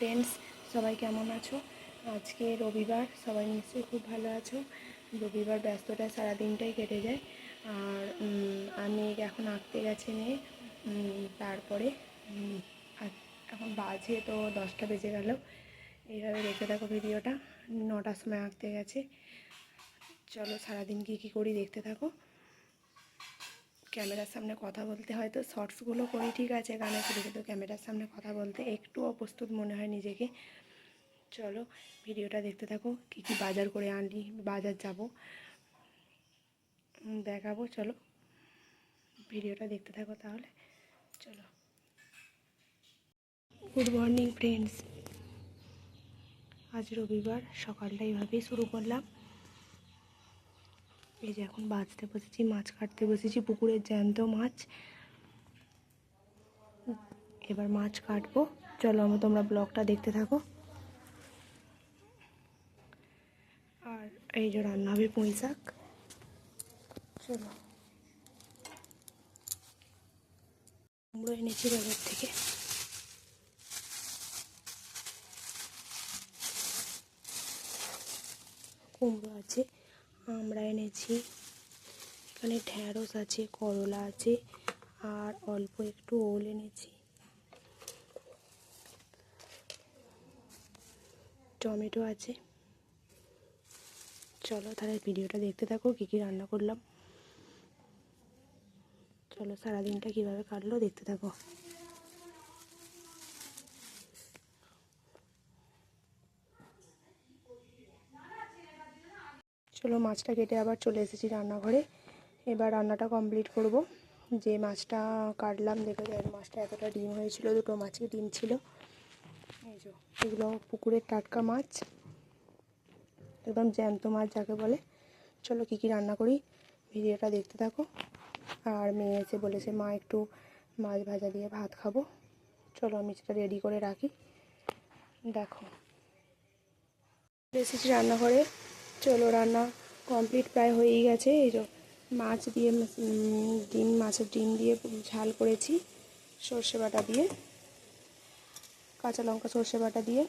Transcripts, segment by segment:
Friends সবাই কেমন আছো? আজকে রবিবার, সবাই নিশ্চয়ই খুব ভালো আছো। রবিবার ব্যস্ততা সারাদিনটাই কেটে যায়। আর আমি এখন আঁকতে গেছে মেয়ে। তারপরে এখন বাজে তো দশটা বেজে গেল। এইভাবে দেখতে থাকো ভিডিওটা। নটার সময় আঁকতে গেছে। চলো সারাদিন কী কী করি দেখতে থাকো। ক্যামেরার সামনে কথা বলতে হয়তো শর্টসগুলো করি ঠিক আছে? গানে করি কিন্তু ক্যামেরার সামনে কথা বলতে একটু অপ্রস্তুত মনে হয় নিজেকে। চলো, ভিডিওটা দেখতে থাকো, কী কী বাজার করে আনলি, বাজার যাব। দেখাবো, চলো। ভিডিওটা দেখতে থাকো তাহলে। চলো। গুড মর্নিং ফ্রেন্ডস আজ রবিবার, সকালটা এইভাবেই শুরু করলাম। এই যে এখন বাজতে বসেছি, মাছ কাটতে বসেছি, পুকুরের জ্যান্ত মাছ। এবার মাছ কাটবো। চলো আমরা তোমরা ব্লগটা দেখতে থাকো। আর এই যে রান্না হবে পুঁই শাক। চলো। কুমড়ো এনেছি বাজার থেকে। কুমড়ো আছে। আমরা এনেছি। এখানে ঢ্যাঁড়স আছে, করলা আছে, আর অল্প একটু ওল এনেছি। টমেটো আছে। চলো তাহলে ভিডিওটা দেখতে থাকো, কী কী রান্না করলাম। চলো সারাদিনটা কীভাবে কাটলো দেখতে থাকো। চলো মাছটা কেটে আবার চলে এসেছি রান্নাঘরে। এবার রান্নাটা কমপ্লিট করব। যে মাছটা কাটলাম, দেখো মাছটা এতটা ডিম হয়েছিল, দুটো মাছের ডিম ছিল। এই যে, এগুলো পুকুরের টাটকা মাছ। একদম জ্যান্ত মাছ যাকে বলে। চলো কী কী রান্না করি, ভিডিওটা দেখতে থাকো। আর মেয়ে এসে বলেছে, মা, একটু মাছ ভাজা দিয়ে ভাত খাব। চলো আমি সেটা রেডি করে রাখি। দেখো এসেছি রান্নাঘরে। চলো রান্না কমপ্লিট প্রায় হয়েই গেছে। এই যে মাছ দিয়ে ডিম, মাছের ডিম দিয়ে ঝাল করেছি সর্ষে বাটা দিয়ে, কাঁচা লঙ্কা সর্ষে বাটা দিয়ে,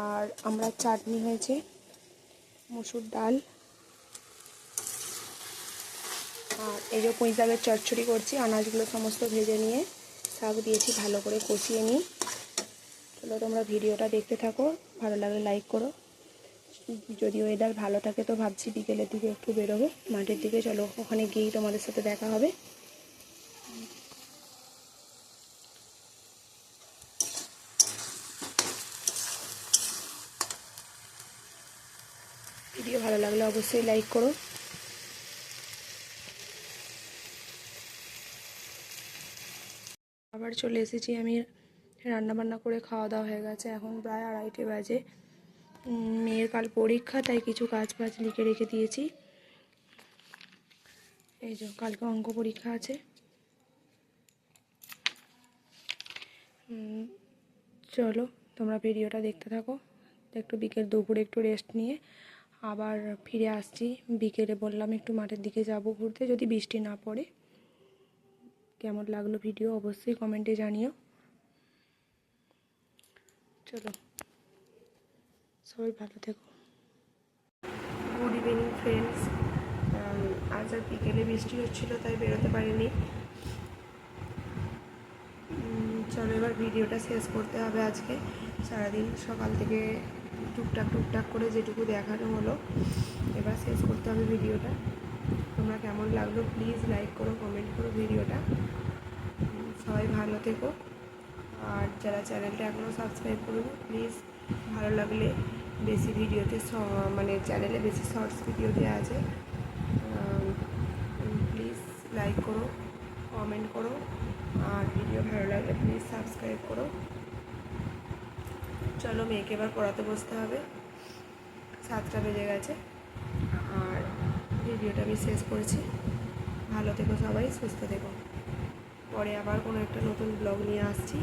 আর আমরা চাটনি হয়েছে মুসুর ডাল। আর এই যে পুঁই শাকের চচ্চড়ি করছি, আনাজগুলো সমস্ত ভেজে নিয়ে শাক দিয়েছি, ভালো করে কষিয়ে নিই। চলো তোমরা ভিডিওটা দেখতে থাকো, ভালো লাগলে লাইক করো। যদি ওয়েদার ভালো থাকে তো ভাবছি বিকেলের দিকে একটু বেরোবো। মাঠের দিকে চলো, ওখানে গিয়েই তোমাদের সাথে দেখা হবে। ভিডিও ভালো লাগলে অবশ্যই লাইক করো। আবার চলে এসেছি আমি রান্না বান্না করে খাওয়া দাওয়া হয়ে গেছে, এখন প্রায় আড়াইটে বাজে। মেয়ের কাল পরীক্ষা, তাই কিছু কাজ বাজ লিখে রেখে দিয়েছি। এই যে, কালকে অঙ্ক পরীক্ষা আছে। চলো, তোমরা ভিডিওটা দেখতে থাকো। একটু বিকেল দুপুরে একটু রেস্ট নিয়ে আবার ফিরে আসছি। বিকেলে বললাম একটু মাঠের দিকে যাব ঘুরতে, যদি বৃষ্টি না পড়ে। কেমন লাগল ভিডিও অবশ্যই কমেন্টে জানিও। চলো। সবাই ভালো থেকো। গুড ইভিনিং ফ্রেন্ডস আজ আর বিকেলে বৃষ্টি হচ্ছিল, তাই বেরোতে পারিনি। চলো এবার ভিডিওটা শেষ করতে হবে আজকে। সারাদিন সকাল থেকে টুকটাক টুকটাক করে যেটুকু দেখানো হলো, এবার শেষ করতে হবে ভিডিওটা। তোমরা কেমন লাগল প্লিজ লাইক করো, কমেন্ট করো ভিডিওটা। সবাই ভালো থেকো। আর যারা চ্যানেলটা এখনও সাবস্ক্রাইব করুন, প্লিজ ভালো লাগলে বেশি ভিডিওতে মানে চ্যানেলে বেশি শর্টস ভিডিও দেওয়া আছে। প্লিজ লাইক করো কমেন্ট করো, আর ভিডিও ভালো লাগলে প্লিজ সাবস্ক্রাইব করো। চলো মেয়েকে এবার পড়াতে বসতে হবে। সাতটা বেজে গেছে, আর ভিডিওটা আমি শেষ করছি। ভালো থেকো সবাই, সুস্থ থেকো। পরে আবার কোনো একটা নতুন ব্লগ নিয়ে আসছি।